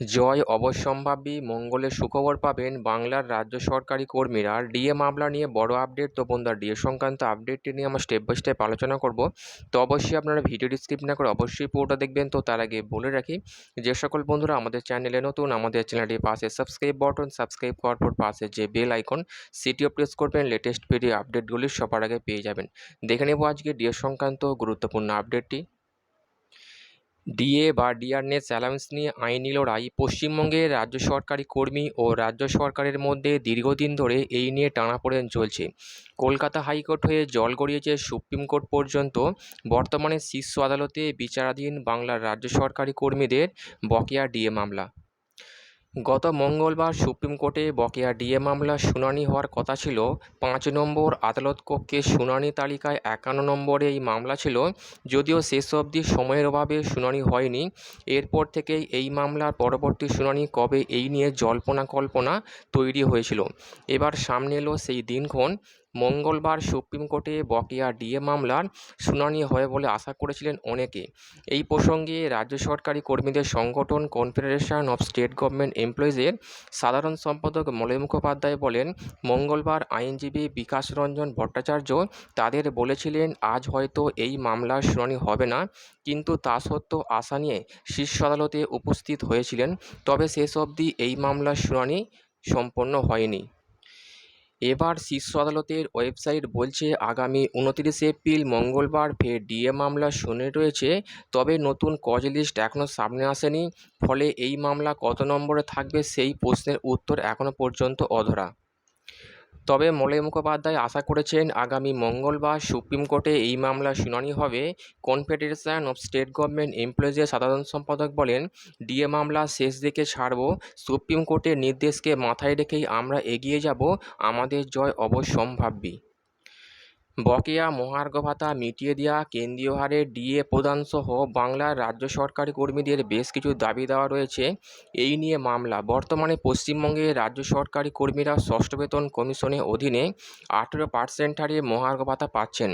জয় অবশ্যম্ভাবী মঙ্গলের সুখবর পাবেন বাংলার রাজ্য সরকারি কর্মীরা। ডিএ মামলা নিয়ে বড় আপডেট, তো বন্ধুরা ডিএ সংক্রান্ত আপডেটটি নিয়ে আমরা স্টেপ বাই স্টেপ আলোচনা করব। তো অবশ্যই আপনারা ভিডিওটি স্কিপ না করে অবশ্যই পুরোটা দেখবেন। তো তার আগে বলে রাখি, যে সকল বন্ধুরা আমাদের চ্যানেলে নতুন, আমাদের চ্যানেলটি পাশে সাবস্ক্রাইব বাটন সাবস্ক্রাইব করার পর পাশে যে বেল আইকন সেটিও প্রেস করবেন। লেটেস্ট ভিডিও আপডেটগুলি সবার আগে পেয়ে যাবেন। দেখে নেব আজকে ডিএ সংক্রান্ত গুরুত্বপূর্ণ আপডেটটি ডিএ বা ডিআরএস অ্যালাউন্স নিয়ে আইনি লড়াই পশ্চিমবঙ্গের রাজ্য সরকারি কর্মী ও রাজ্য সরকারের মধ্যে দীর্ঘদিন ধরে এই নিয়ে টানাপোড়েন চলছে। কলকাতা হাইকোর্ট হয়ে জল গড়িয়েছে সুপ্রিম কোর্ট পর্যন্ত। বর্তমানে শীর্ষ আদালতে বিচারাধীন বাংলার রাজ্য সরকারি কর্মীদের বকেয়া ডিএ মামলা। গত মঙ্গলবার সুপ্রিম কোর্টে বকেয়া ডিএ মামলার শুনানি হওয়ার কথা ছিল। পাঁচ নম্বর আদালত কক্ষে শুনানি তালিকায় একান্ন নম্বরে এই মামলা ছিল, যদিও শেষ অবধি সময়ের অভাবে শুনানি হয়নি। এরপর থেকেই এই মামলার পরবর্তী শুনানি কবে এই নিয়ে জল্পনা কল্পনা তৈরি হয়েছিল। এবার সামনে এলো সেই দিনক্ষণ। মঙ্গলবার সুপ্রিম কোর্টে বকেয়া ডিএ মামলার শুনানি হয় বলে আশা করেছিলেন অনেকে। এই প্রসঙ্গে রাজ্য সরকারি কর্মীদের সংগঠন কনফেডারেশন অফ স্টেট গভর্নমেন্ট এমপ্লয়িজের সাধারণ সম্পাদক মলয় মুখোপাধ্যায় বলেন, মঙ্গলবার আইনজীবী বিকাশ রঞ্জন ভট্টাচার্য তাদের বলেছিলেন, আজ হয়তো এই মামলার শুনানি হবে না। কিন্তু তা সত্ত্বেও আশা নিয়ে শীর্ষ আদালতে উপস্থিত হয়েছিলেন। তবে শেষ অবধি এই মামলার শুনানি সম্পন্ন হয়নি। এবার শীর্ষ আদালতের ওয়েবসাইট বলছে, আগামী উনতিরিশে এপ্রিল মঙ্গলবার ফের ডিএ মামলা শুনে রয়েছে, তবে নতুন কজ লিস্ট এখনও সামনে আসেনি। ফলে এই মামলা কত নম্বরে থাকবে সেই প্রশ্নের উত্তর এখনও পর্যন্ত অধরা। তবে মলয় মুখোপাধ্যায় আশা করেছেন আগামী মঙ্গলবার সুপ্রিম কোর্টে এই মামলার শুনানি হবে। কনফেডারেশন অফ স্টেট গভর্নমেন্ট এমপ্লয়িজের সাধারণ সম্পাদক বলেন, ডিএ মামলা শেষ দিকে ছাড়ব। সুপ্রিম কোর্টের নির্দেশকে মাথায় রেখেই আমরা এগিয়ে যাব। আমাদের জয় অবশ্যম্ভাবী। বকেয়া মহার্ঘ ভাতা মিটিয়ে দেওয়া কেন্দ্রীয় হারে ডিএ প্রদানসহ বাংলার রাজ্য সরকারি কর্মীদের বেশ কিছু দাবি দেওয়া রয়েছে। এই নিয়ে মামলা। বর্তমানে পশ্চিমবঙ্গে রাজ্য সরকারি কর্মীরা ষষ্ঠ বেতন কমিশনের অধীনে আঠেরো পার্সেন্ট হারে মহার্ঘ ভাতা পাচ্ছেন।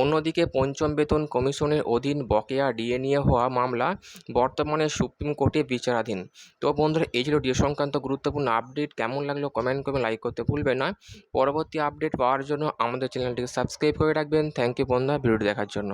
অন্যদিকে পঞ্চম বেতন কমিশনের অধীন বকেয়া ডিএ নিয়ে হওয়া মামলা বর্তমানে সুপ্রিম কোর্টে বিচারাধীন। তো বন্ধুরা, এই ছিল ডিএ সংক্রান্ত গুরুত্বপূর্ণ আপডেট। কেমন লাগল কমেন্ট করবেন লাইক করতে ভুলবেন না। পরবর্তী আপডেট পাওয়ার জন্য আমাদের চ্যানেলটিকে সাবস্ক্রাইব করে রাখবেন। থ্যাংক ইউ বন্ধুরা। ভিডিওটি দেখার জন্য।